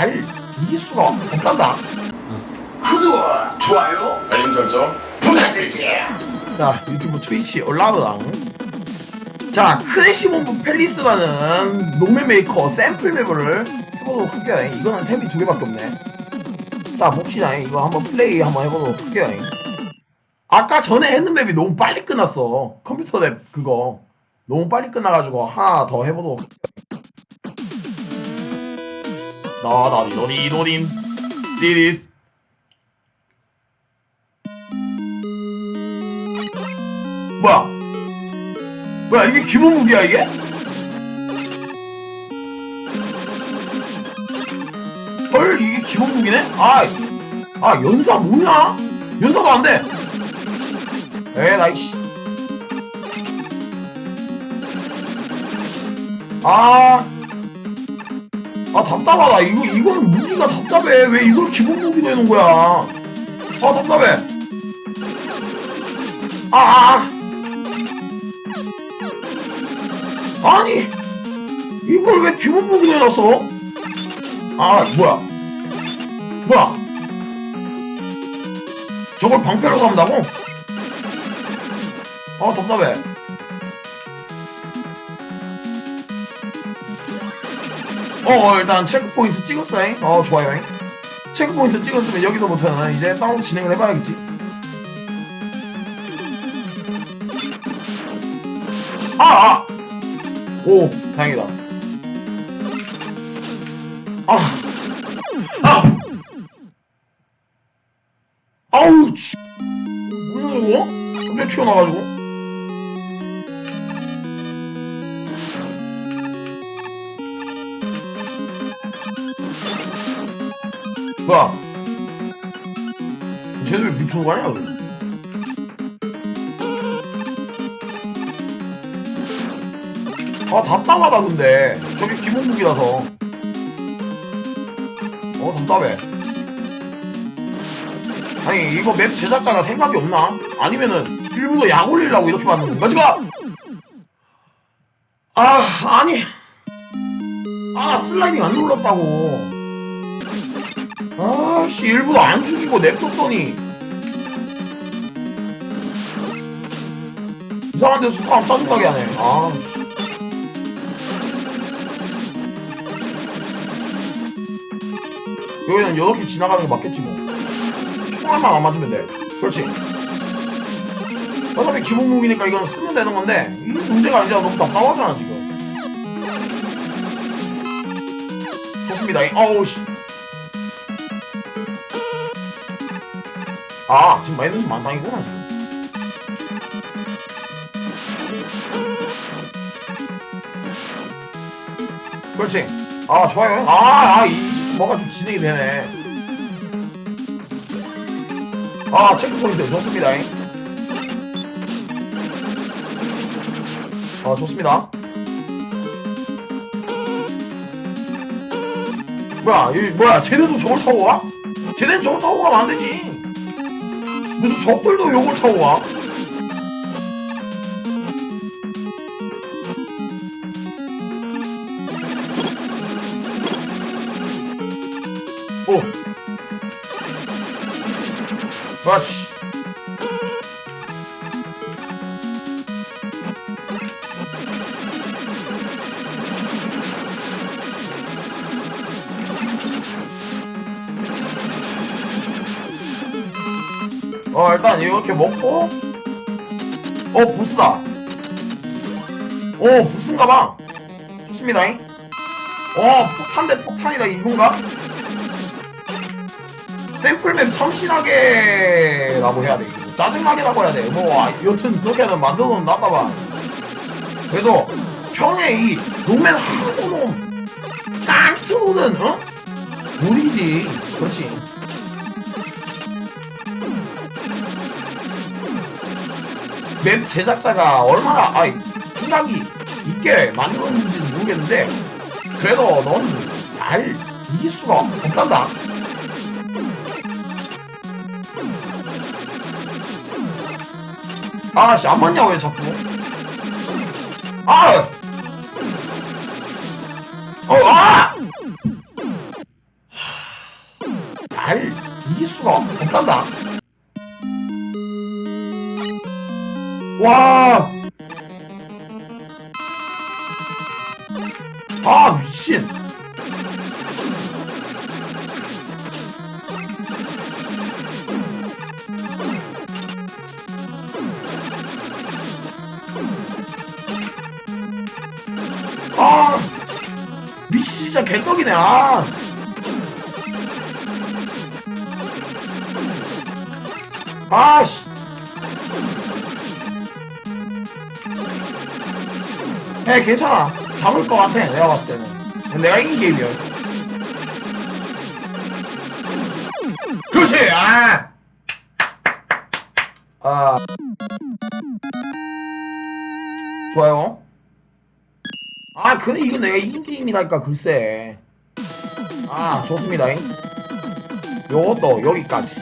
날 이길 수가 없단다. 구독, 좋아요, 알림 설정 부탁드릴게요. 자 유튜브 트위치 올라오당. 자 크래시 몬브 팰리스라는 롱맨 메이커 샘플 맵을 해보도록 할게요. 이거는 템이 두 개밖에 없네. 자 봅시다. 이거 한번 플레이 한번 해보도록 할게요. 아까 전에 했는 맵이 너무 빨리 끝났어. 컴퓨터 맵 그거 너무 빨리 끝나가지고 하나 더 해보도록. 나나니 너니 너님 띠릿 뭐야? 뭐야 이게 기본 무기야 이게? 헐 이게 기본 무기네? 아, 아 연사 뭐냐? 연사도 안 돼. 에라이 씨. 아, 아 답답하다. 이거 이거는 무기가 답답해. 왜 이걸 기본 무기로 해놓은 거야? 아 답답해. 아, 아, 아. 아니 이걸 왜 기본 무기로 해놨어? 아 뭐야? 뭐야? 저걸 방패로 간다고? 아 답답해. 어, 어 일단 체크포인트 찍었어잉. 어 좋아요잉. 체크포인트 찍었으면 여기서부터는 이제 다운 진행을 해봐야겠지. 아, 아! 오, 다행이다. 아, 아! 아우, 씨. 뭐야, 이거? 갑자기 튀어나가지고. 뭐야? 쟤들 왜 밑으로 가냐, 그래? 아 답답하다 근데 저게 기본 무기라서 어 답답해 아니 이거 맵 제작자가 생각이 없나? 아니면은 일부러 약 올리려고 이렇게 만든 건가 지금? 아 아니 아 슬라임이 안 눌렀다고 아씨 일부러 안 죽이고 냅뒀더니. 이상한 데서 사람 짜증나게 하네. 아. 씨. 여기는 이렇게 지나가는 게 맞겠지 뭐. 총알만 안 맞으면 돼. 그렇지? 어차피 기본 무기니까 이건 쓰면 되는 건데 이게 문제가 아니라 너무 답답하잖아 지금. 좋습니다. 어우 씨 아, 지금 마이너스 만땅이구나, 지금. 그렇지. 아, 좋아요. 아, 아, 이, 뭐가 좀 진행이 되네. 아, 체크포인트 좋습니다. 아, 좋습니다. 뭐야, 이, 뭐야, 쟤네도 저걸 타고 와? 쟤네는 저걸 타고 가면 안 되지. 무슨 적들도 요걸 타고 와? 오. 그렇지. 어 일단 이렇게 먹고. 어 보스다. 어 보스인가봐. 좋습니다. 어 폭탄 대 폭탄이다 이건가? 샘플맵 참신하게 라고 해야 돼 이거. 짜증나게 라고 해야 돼뭐 아, 여튼 그렇게는 만들어 놓으면 나빠봐. 그래도 형의 이 롱맨 하고놈 깡트로는 어? 놀이지. 그렇지 맵 제작자가 얼마나 아이 생각이 있게 만들었는지는 모르겠는데 그래도 넌날 이길 수가 없단다 아씨 안 맞냐 왜 자꾸 아! 어, 아! 와. 아 미친. 아 미친 진짜 개떡이네 아. 아씨. 해 괜찮아. 잡을 것 같아. 내가 봤을 때는. 내가 이긴 게임이야. 그렇지. 아. 아. 좋아요. 아, 근데 이거 내가 이긴 게임이라니까 글쎄. 아, 좋습니다. 요것도 여기까지.